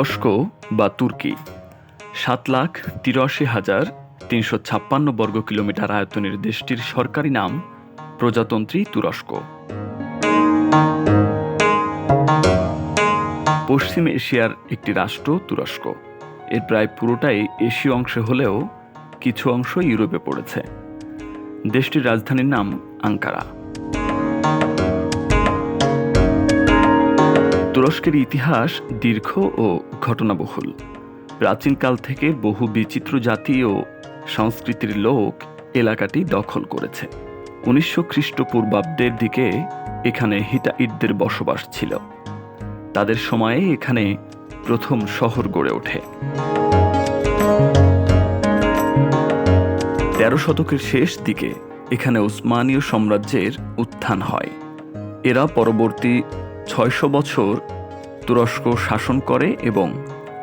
তুরস্ক বা তুর্কি, সাত লাখ তিরাশি হাজার তিনশো ছাপ্পান্ন বর্গ কিলোমিটার আয়তনের দেশটির সরকারি নাম প্রজাতন্ত্রী তুরস্ক। পশ্চিম এশিয়ার একটি রাষ্ট্র তুরস্ক। এর প্রায় পুরোটাই এশীয় অংশে হলেও কিছু অংশ ইউরোপে পড়েছে। দেশটির রাজধানীর নাম আঙ্কারা। তুরস্কের ইতিহাস দীর্ঘ ও ঘটনাবহুল। প্রাচীনকাল থেকে বহু বিচিত্র জাতি ও সংস্কৃতির লোক এলাকাটি দখল করেছে। উনিশশো খ্রিস্টপূর্বাব্দের দিকে এখানে হিটাইটদের বসবাস ছিল। তাদের সময়ে এখানে প্রথম শহর গড়ে ওঠে। তেরো শতকের শেষ দিকে এখানে ওসমানীয় সাম্রাজ্যের উত্থান হয়। এরা পরবর্তী ছয়শো বছর তুরস্ক শাসন করে এবং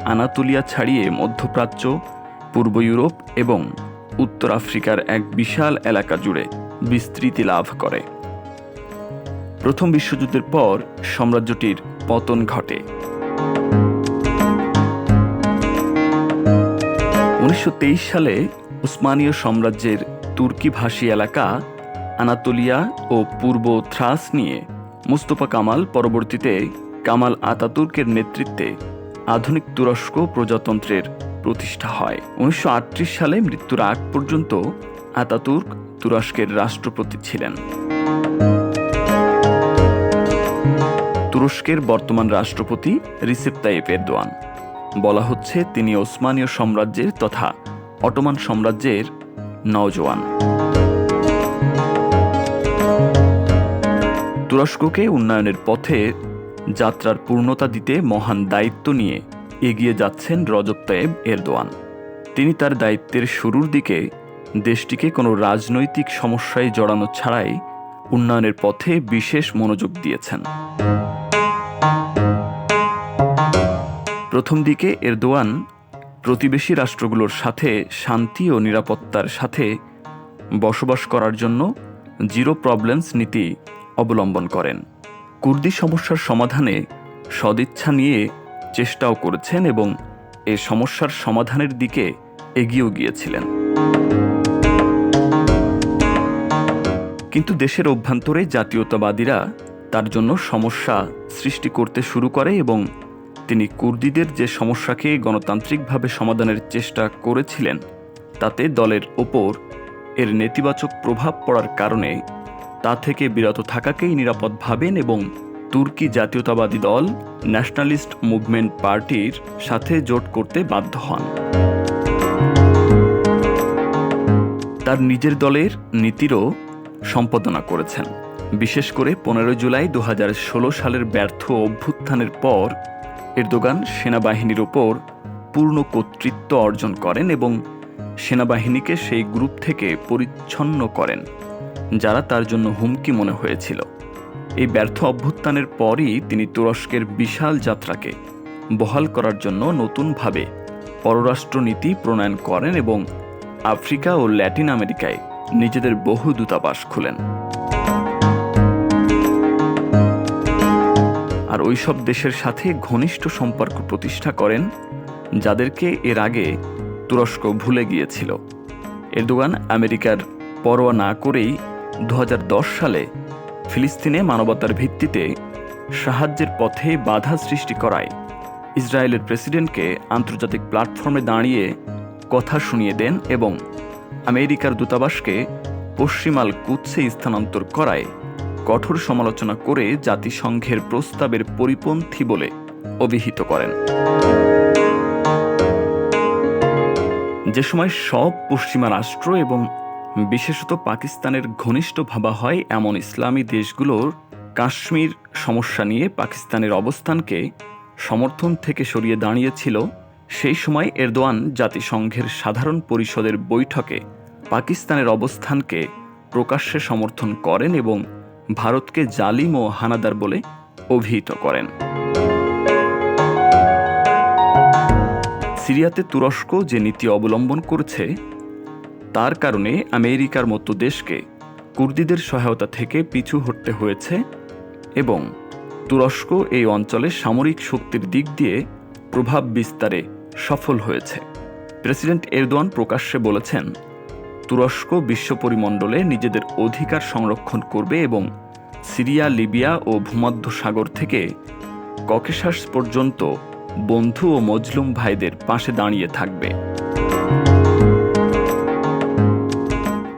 আনাতুলিয়া ছাড়িয়ে মধ্যপ্রাচ্য, পূর্ব ইউরোপ এবং উত্তর আফ্রিকার এক বিশাল এলাকা জুড়ে বিস্তৃতি লাভ করে। প্রথম বিশ্বযুদ্ধের পর সাম্রাজ্যটির পতন ঘটে। উনিশশো তেইশ সালে উসমানীয় সাম্রাজ্যের তুর্কি ভাষী এলাকা আনাতোলিয়া ও পূর্ব থ্রাস নিয়ে মুস্তফা কামাল পরবর্তীতে কামাল আতাতুর্কের নেতৃত্বে আধুনিক তুরস্ক প্রজাতন্ত্রের প্রতিষ্ঠা হয়। উনিশশো আটত্রিশ সালে মৃত্যুর আগ পর্যন্ত আতাতুর্ক তুরস্কের রাষ্ট্রপতি ছিলেন। তুরস্কের বর্তমান রাষ্ট্রপতি রিসেপ তাইপ এরদোয়ান। বলা হচ্ছে, তিনি ওসমানীয় সাম্রাজ্যের তথা অটোমান সাম্রাজ্যের নওজোয়ান। তুরস্ককে উন্নয়নের পথে যাত্রার পূর্ণতা দিতে মহান দায়িত্ব নিয়ে এগিয়ে যাচ্ছেন রজব তায়েব এরদোয়ান। তিনি তার দায়িত্বের শুরুর দিকে দেশটিকে কোনো রাজনৈতিক সমস্যায় জড়ানো ছাড়াই উন্নয়নের পথে বিশেষ মনোযোগ দিয়েছেন। প্রথম দিকে এরদোয়ান প্রতিবেশী রাষ্ট্রগুলোর সাথে শান্তি ও নিরাপত্তার সাথে বসবাস করার জন্য জিরো প্রবলেমস নীতি অবলম্বন করেন। কুর্দি সমস্যার সমাধানে সদিচ্ছা নিয়ে চেষ্টাও করেছেন এবং এ সমস্যার সমাধানের দিকে এগিয়েও গিয়েছিলেন। কিন্তু দেশের অভ্যন্তরে জাতীয়তাবাদীরা তার জন্য সমস্যা সৃষ্টি করতে শুরু করে এবং তিনি কুর্দিদের যে সমস্যাকে গণতান্ত্রিকভাবে সমাধানের চেষ্টা করেছিলেন, তাতে দলের ওপর এর নেতিবাচক প্রভাব পড়ার কারণে তা থেকে বিরত থাকাকেই নিরাপদ ভাবেন এবং তুর্কি জাতীয়তাবাদী দল ন্যাশনালিস্ট মুভমেন্ট পার্টির সাথে জোট করতে বাধ্য হন। তার নিজের দলের নীতিরও সম্পাদনা করেছেন। বিশেষ করে পনেরো জুলাই দু হাজার ষোলো সালের ব্যর্থ অভ্যুত্থানের পর এরদোগান সেনাবাহিনীর ওপর পূর্ণ কর্তৃত্ব অর্জন করেন এবং সেনাবাহিনীকে সেই গ্রুপ থেকে পরিচ্ছন্ন করেন। যারা তার জন্য হুমকি মনে হয়েছিল। এই ব্যর্থ অভ্যুত্থানের পরই তিনি তুরস্কের বিশাল যাত্রাকে বহাল করার জন্য নতুনভাবে পররাষ্ট্রনীতি প্রণয়ন করেন এবং আফ্রিকা ও ল্যাটিন আমেরিকায় নিজেদের বহু দূতাবাস খুলেন। আর ওইসব দেশের সাথে ঘনিষ্ঠ সম্পর্ক প্রতিষ্ঠা করেন, যাদেরকে এর আগে তুরস্ক ভুলে গিয়েছিল। এরদোগান আমেরিকার পরোয়া না করেই দু হাজার দশ সালে ফিলিস্তিনে মানবতার ভিত্তিতে সাহায্যের পথে বাধা সৃষ্টি করায় ইসরায়েলের প্রেসিডেন্টকে আন্তর্জাতিক প্ল্যাটফর্মে দাঁড়িয়ে কথা শুনিয়ে দেন এবং আমেরিকার দূতাবাসকে পশ্চিমাল কুৎসে স্থানান্তর করায় কঠোর সমালোচনা করে জাতিসংঘের প্রস্তাবের পরিপন্থী বলে অভিহিত করেন। যে সময় সব পশ্চিমা রাষ্ট্র এবং বিশেষত পাকিস্তানের ঘনিষ্ঠ ভাবা হয় এমন ইসলামী দেশগুলোর কাশ্মীর সমস্যা নিয়ে পাকিস্তানের অবস্থানকে সমর্থন থেকে সরিয়ে দাঁড়িয়েছিল। সেই সময় এরদোয়ান জাতিসংঘের সাধারণ পরিষদের বৈঠকে পাকিস্তানের অবস্থানকে প্রকাশ্যে সমর্থন করেন এবং ভারতকে জালিম ও হানাদার বলে অভিহিত করেন। সিরিয়াতে তুরস্ক যে নীতি অবলম্বন করছে তার কারণে আমেরিকার মতো দেশকে কুর্দিদের সহায়তা থেকে পিছু হটতে হয়েছে এবং তুরস্ক এই অঞ্চলে সামরিক শক্তির দিক দিয়ে প্রভাব বিস্তারে সফল হয়েছে। প্রেসিডেন্ট এরদোয়ান প্রকাশ্যে বলেছেন, তুরস্ক বিশ্ব পরিমণ্ডলে নিজেদের অধিকার সংরক্ষণ করবে এবং সিরিয়া, লিবিয়া ও ভূমধ্য সাগর থেকে ককেশাস পর্যন্ত বন্ধু ও মজলুম ভাইদের পাশে দাঁড়িয়ে থাকবে।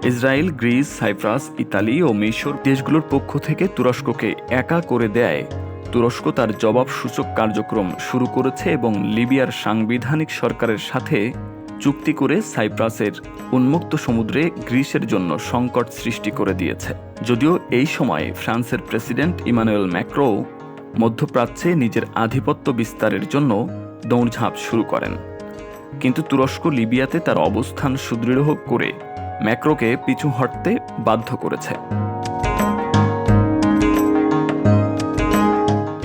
ইসরায়েল, গ্রিস, সাইপ্রাস, ইতালি ও মিশর দেশগুলোর পক্ষ থেকে তুরস্ককে একা করে দেয়। তুরস্ক তার জবাবসূচক কার্যক্রম শুরু করেছে এবং লিবিয়ার সাংবিধানিক সরকারের সাথে চুক্তি করে সাইপ্রাসের উন্মুক্ত সমুদ্রে গ্রিসের জন্য সংকট সৃষ্টি করে দিয়েছে। যদিও এই সময় ফ্রান্সের প্রেসিডেন্ট ইমানুয়েল ম্যাক্রো মধ্যপ্রাচ্যে নিজের আধিপত্য বিস্তারের জন্য দৌড়ঝাঁপ শুরু করেন। কিন্তু তুরস্ক লিবিয়াতে তার অবস্থান সুদৃঢ় করে ম্যাক্রোকে পিছু হটতে বাধ্য করেছে।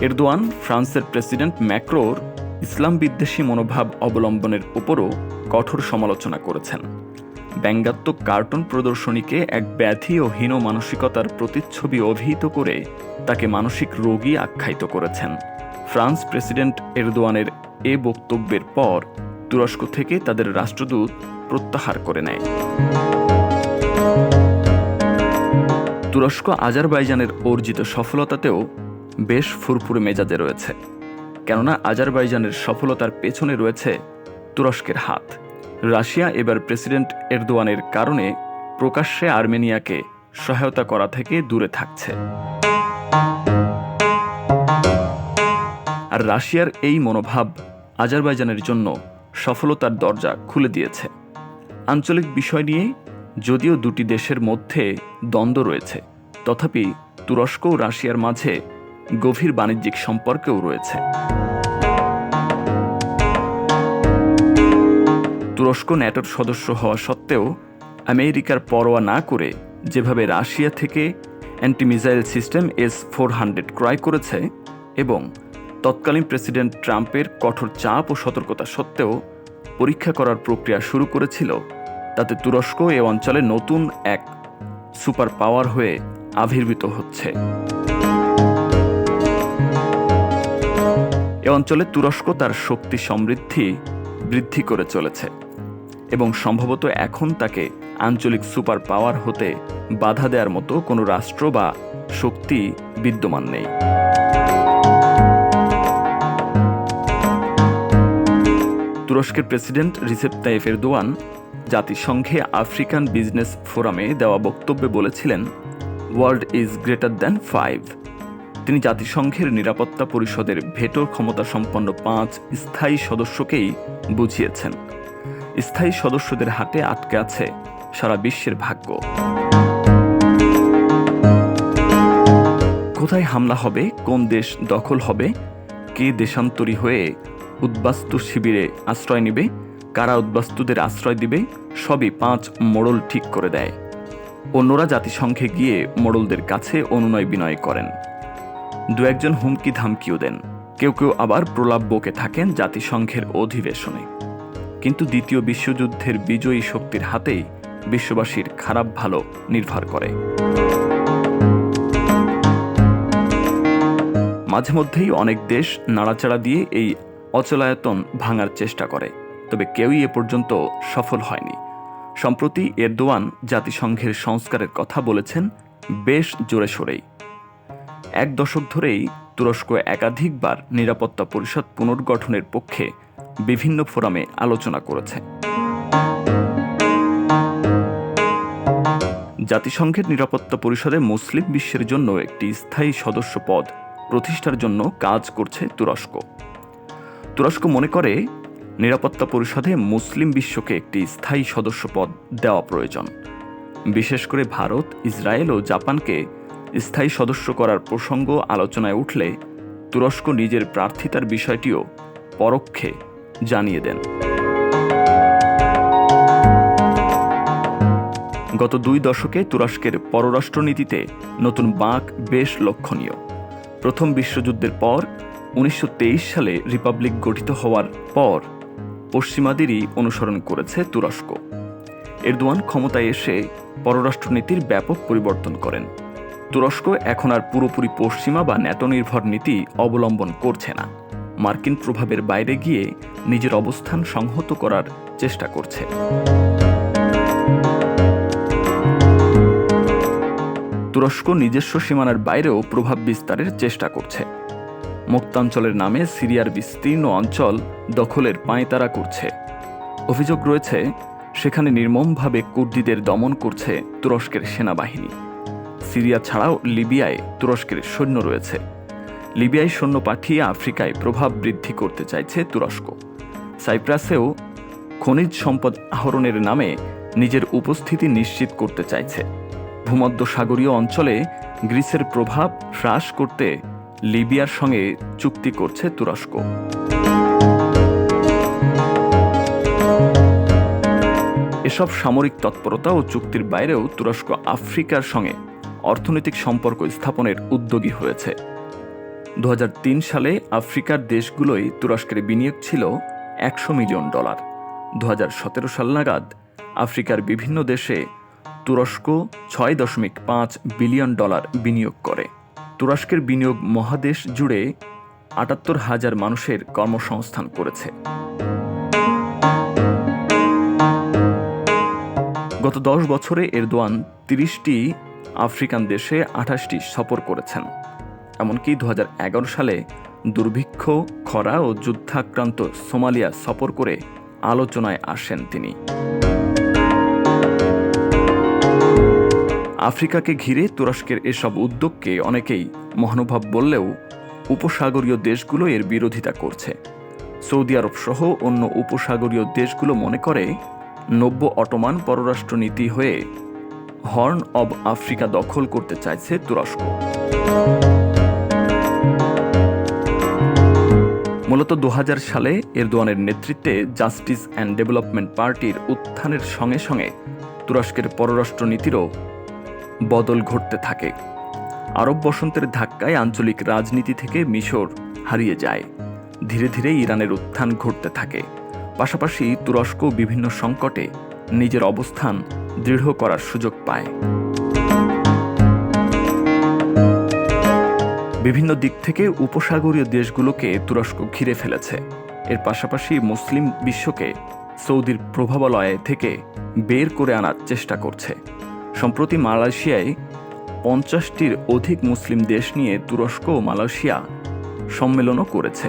এরদোয়ান, ফ্রান্সের প্রেসিডেন্ট ম্যাক্রোর ইসলাম বিদ্বেষী মনোভাব অবলম্বনের উপরও কঠোর সমালোচনা করেছেন। ব্যঙ্গাত্মক কার্টুন প্রদর্শনীকে এক ব্যাধি ও হীন মানসিকতার প্রতিচ্ছবি অভিহিত করে তাকে মানসিক রোগী আখ্যায়িত করেছেন। ফ্রান্স প্রেসিডেন্ট এরদোয়ানের এ বক্তব্যের পর তুরস্ক থেকে তাদের রাষ্ট্রদূত প্রত্যাহার করে নেয়। তুরস্ক আজারবাইজানের অর্জিত সফলতাতেও বেশ ফুরফুরে মেজাজে রয়েছে। কেননা আজারবাইজানের সফলতার পেছনে রয়েছে তুরস্কের হাত। রাশিয়া এবার প্রেসিডেন্ট এরদোয়ানের কারণে প্রকাশ্যে আর্মেনিয়াকে সহায়তা করা থেকে দূরে থাকছে। আর রাশিয়ার এই মনোভাব আজারবাইজানের জন্য সফলতার দরজা খুলে দিয়েছে। আঞ্চলিক বিষয় নিয়ে যদিও দুটি দেশের মধ্যে দ্বন্দ্ব রয়েছে, তথাপি তুরস্ক ও রাশিয়ার মাঝে গভীর বাণিজ্যিক সম্পর্কেও রয়েছে। তুরস্ক ন্যাটোর সদস্য হওয়া সত্ত্বেও আমেরিকার পরোয়া না করে যেভাবে রাশিয়া থেকে anti missile system S four hundred ক্রয় করেছে এবং তৎকালীন প্রেসিডেন্ট ট্রাম্পের কঠোর চাপ ও সতর্কতা সত্ত্বেও পরীক্ষা করার প্রক্রিয়া শুরু করেছিল তাতে তুরস্ক এ অঞ্চলে নতুন এক সুপার পাওয়ার হয়ে আবির্ভূত হচ্ছে। এ অঞ্চলে তুরস্ক তার শক্তি সমৃদ্ধি বৃদ্ধি করে চলেছে এবং সম্ভবত এখন তাকে আঞ্চলিক সুপার পাওয়ার হতে বাধা দেওয়ার মতো কোনো রাষ্ট্র বা শক্তি বিদ্যমান নেই। তুরস্কের প্রেসিডেন্ট রিসেপ তাইফ এরদোয়ান জাতিসংঘে আফ্রিকান বিজনেস ফোরামে দেওয়া বক্তব্যে বলেছিলেন world is greater than five তিনি জাতিসংঘের নিরাপত্তা পরিষদের ভেটো ক্ষমতা সম্পন্ন পাঁচ স্থায়ী সদস্যকেই বুঝিয়েছেন। স্থায়ী সদস্যদের হাতে আটকে আছে সারা বিশ্বের ভাগ্য। কোথায় হামলা হবে, কোন দেশ দখল হবে, কে দেশান্তরী হয়ে উদ্বাস্তু শিবিরে আশ্রয় নেবে কারা উদ্বাস্তুদের আশ্রয় দিবে, সবই পাঁচ মোড়ল ঠিক করে দেয়। অন্যরা জাতিসংঘে গিয়ে মোড়লদের কাছে অনুনয় বিনয় করেন। দু একজন হুমকি ধামকিও দেন। কেউ কেউ আবার প্রলাপ বকে থাকেন জাতিসংঘের অধিবেশনে। কিন্তু দ্বিতীয় বিশ্বযুদ্ধের বিজয়ী শক্তির হাতেই বিশ্ববাসীর খারাপ ভালো নির্ভর করে। মাঝে মধ্যেই অনেক দেশ নাড়াচাড়া দিয়ে এই অচলায়তন ভাঙার চেষ্টা করে। তবে কেউই এ পর্যন্ত সফল হয়নি। সম্প্রতি এরদোয়ান জাতিসংঘের সংস্কারের কথা বলেছেন, বেশ জোরে সোরেই। এক দশক ধরেই তুরস্ক একাধিকবার নিরাপত্তা পরিষদ পুনর্গঠনের পক্ষে বিভিন্ন ফোরামে আলোচনা করেছে। জাতিসংঘের নিরাপত্তা পরিষদে মুসলিম বিশ্বের জন্য একটি স্থায়ী সদস্য পদ প্রতিষ্ঠার জন্য কাজ করছে তুরস্ক। তুরস্ক মনে করে নিরাপত্তা পরিষদে মুসলিম বিশ্বকে একটি স্থায়ী সদস্য পদ দেওয়া প্রয়োজন। বিশেষ করে ভারত, ইসরায়েল ও জাপানকে স্থায়ী সদস্য করার প্রসঙ্গ আলোচনায় উঠলে তুরস্ক নিজের প্রার্থিতার বিষয়টিও পরোক্ষে জানিয়ে দেন। গত দুই দশকে তুরস্কের পররাষ্ট্রনীতিতে নতুন বাঁক বেশ লক্ষণীয়। প্রথম বিশ্বযুদ্ধের পর, উনিশশো তেইশ সালে রিপাবলিক গঠিত হওয়ার পর পশ্চিমাদেরই অনুসরণ করেছে তুরস্ক। এরদোয়ান ক্ষমতায় এসে পররাষ্ট্রনীতির ব্যাপক পরিবর্তন করেন। তুরস্ক এখন আর পুরোপুরি পশ্চিমা বা ন্যাটো নির্ভর নীতি অবলম্বন করছে না। মার্কিন প্রভাবের বাইরে গিয়ে নিজের অবস্থান সংহত করার চেষ্টা করছে। তুরস্ক নিজস্ব সীমানার বাইরেও প্রভাব বিস্তারের চেষ্টা করছে। মুক্তাঞ্চলের নামে সিরিয়ার বিস্তীর্ণ অঞ্চল দখলের পাঁয়তারা করছে। অভিযোগ রয়েছে, সেখানে নির্মমভাবে কুর্দিদের দমন করছে তুরস্কের সেনাবাহিনী। সিরিয়া ছাড়াও লিবিয়ায় তুরস্কের সৈন্য রয়েছে। লিবিয়ায় সৈন্য পাঠিয়ে আফ্রিকায় প্রভাব বৃদ্ধি করতে চাইছে তুরস্ক। সাইপ্রাসেও খনিজ সম্পদ আহরণের নামে নিজের উপস্থিতি নিশ্চিত করতে চাইছে। ভূমধ্য সাগরীয় অঞ্চলে গ্রিসের প্রভাব হ্রাস করতে লিবিয়ার সঙ্গে চুক্তি করছে তুরস্ক। এসব সামরিক তৎপরতা ও চুক্তির বাইরেও তুরস্ক আফ্রিকার সঙ্গে অর্থনৈতিক সম্পর্ক স্থাপনের উদ্যোগী হয়েছে। দু হাজার তিন সালে আফ্রিকার দেশগুলোই তুরস্কের বিনিয়োগ ছিল একশো মিলিয়ন ডলার। দু হাজার সতেরো সাল নাগাদ আফ্রিকার বিভিন্ন দেশে তুরস্ক ছয় দশমিক পাঁচ বিলিয়ন ডলার বিনিয়োগ করে। তুরস্কের বিনিয়োগ মহাদেশ জুড়ে আটাত্তর হাজার মানুষের কর্মসংস্থান করেছে। গত দশ বছরে এরদোয়ান তিরিশটি আফ্রিকান দেশে আঠাশটি সফর করেছেন। এমনকি দু হাজার এগারো সালে দুর্ভিক্ষ, খরা ও যুদ্ধাক্রান্ত সোমালিয়া সফর করে আলোচনায় আসেন তিনি। আফ্রিকাকে ঘিরে তুরস্কের এসব উদ্যোগকে অনেকেই মহানুভব বললেও উপসাগরীয় দেশগুলো এর বিরোধিতা করছে। সৌদি আরব সহ অন্য উপসাগরীয় দেশগুলো মনে করে নব্য অটোমান পররাষ্ট্রনীতি হয়ে হর্ন অব আফ্রিকা দখল করতে চাইছে তুরস্ক। মূলত দু হাজার সালে এরদোয়ানের নেতৃত্বে জাস্টিস অ্যান্ড ডেভেলপমেন্ট পার্টির উত্থানের সঙ্গে সঙ্গে তুরস্কের পররাষ্ট্রনীতিরও বদল ঘটতে থাকে। আরব বসন্তের ধাক্কায় আঞ্চলিক রাজনীতি থেকে মিশর হারিয়ে যায়। ধীরে ধীরে ইরানের উত্থান ঘটতে থাকে। পাশাপাশি তুরস্ক বিভিন্ন সংকটে নিজের অবস্থান দৃঢ় করার সুযোগ পায়। বিভিন্ন দিক থেকে উপসাগরীয় দেশগুলোকে তুরস্ক ঘিরে ফেলেছে। এর পাশাপাশি মুসলিম বিশ্বকে সৌদির প্রভাবালয় থেকে বের করে আনার চেষ্টা করছে। সম্প্রতি মালয়েশিয়ায় পঞ্চাশটির অধিক মুসলিম দেশ নিয়ে তুরস্ক ও মালয়েশিয়া সম্মেলনও করেছে।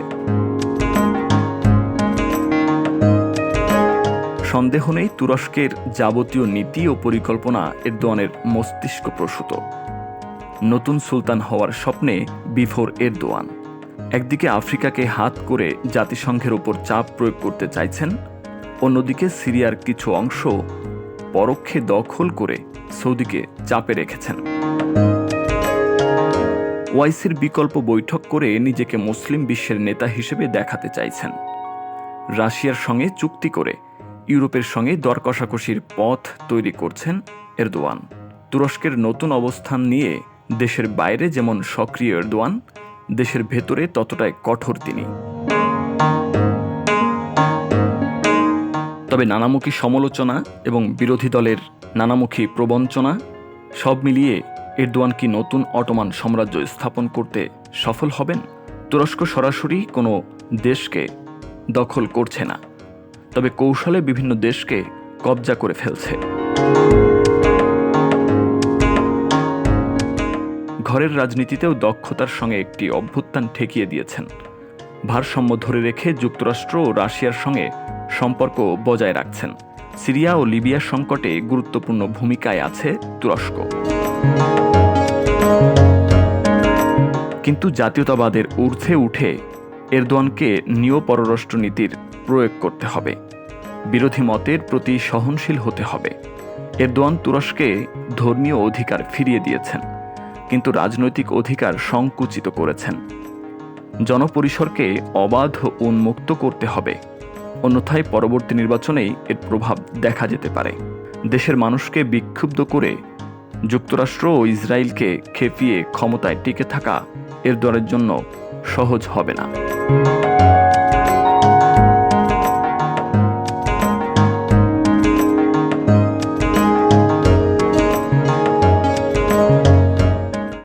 সন্দেহ নেই তুরস্কের যাবতীয় নীতি ও পরিকল্পনা এরদোয়ানের মস্তিষ্ক প্রসূত। নতুন সুলতান হওয়ার স্বপ্নে বিভোর এরদোয়ান। একদিকে আফ্রিকাকে হাত করে জাতিসংঘের ওপর চাপ প্রয়োগ করতে চাইছেন, অন্যদিকে সিরিয়ার কিছু অংশ পরোক্ষে দখল করে সৌদিকে চাপে রেখেছেন। ওয়াইসির বিকল্প বৈঠক করে নিজেকে মুসলিম বিশ্বের নেতা হিসেবে দেখাতে চাইছেন। রাশিয়ার সঙ্গে চুক্তি করে ইউরোপের সঙ্গে দর কষাকষির পথ তৈরি করছেন এরদোয়ান। তুরস্কের নতুন অবস্থান নিয়ে দেশের বাইরে যেমন সক্রিয় এরদোয়ান, দেশের ভেতরে ততটাই কঠোর তিনি। তবে নানামুখী সমালোচনা এবং বিরোধী দলের নানামুখী প্রবঞ্চনা, সব মিলিয়ে এরদোয়ান কি নতুন অটোমান সাম্রাজ্য স্থাপন করতে সফল হবেন? তুরস্ক সরাসরি কোনো দেশকে দখল করছে না, তবে কৌশলে বিভিন্ন দেশকে কবজা করে ফেলছে। ঘরের রাজনীতিতেও দক্ষতার সঙ্গে একটি অভ্যুত্থান ঠেকিয়ে দিয়েছেন। ভারসাম্য ধরে রেখে যুক্তরাষ্ট্র ও রাশিয়ার সঙ্গে সম্পর্ক বজায় রাখছেন। সিরিয়া ও লিবিয়ার সংকটে গুরুত্বপূর্ণ ভূমিকায় আছে তুরস্ক। কিন্তু জাতীয়তাবাদের ঊর্ধ্বে উঠে এরদোয়ানকে নিয় পররাষ্ট্রনীতির প্রয়োগ করতে হবে। বিরোধী মতের প্রতি সহনশীল হতে হবে। এরদোয়ান তুরস্কে ধর্মীয় অধিকার ফিরিয়ে দিয়েছেন, কিন্তু রাজনৈতিক অধিকার সংকুচিত করেছেন। জনপরিসরকে অবাধ উন্মুক্ত করতে হবে। অন্যথায় পরবর্তী নির্বাচনেই এর প্রভাব দেখা যেতে পারে। দেশের মানুষকে বিক্ষুব্ধ করে যুক্তরাষ্ট্র ও ইসরায়েলকে খেপিয়ে ক্ষমতায় টিকে থাকা এর দলের জন্য সহজ হবে না।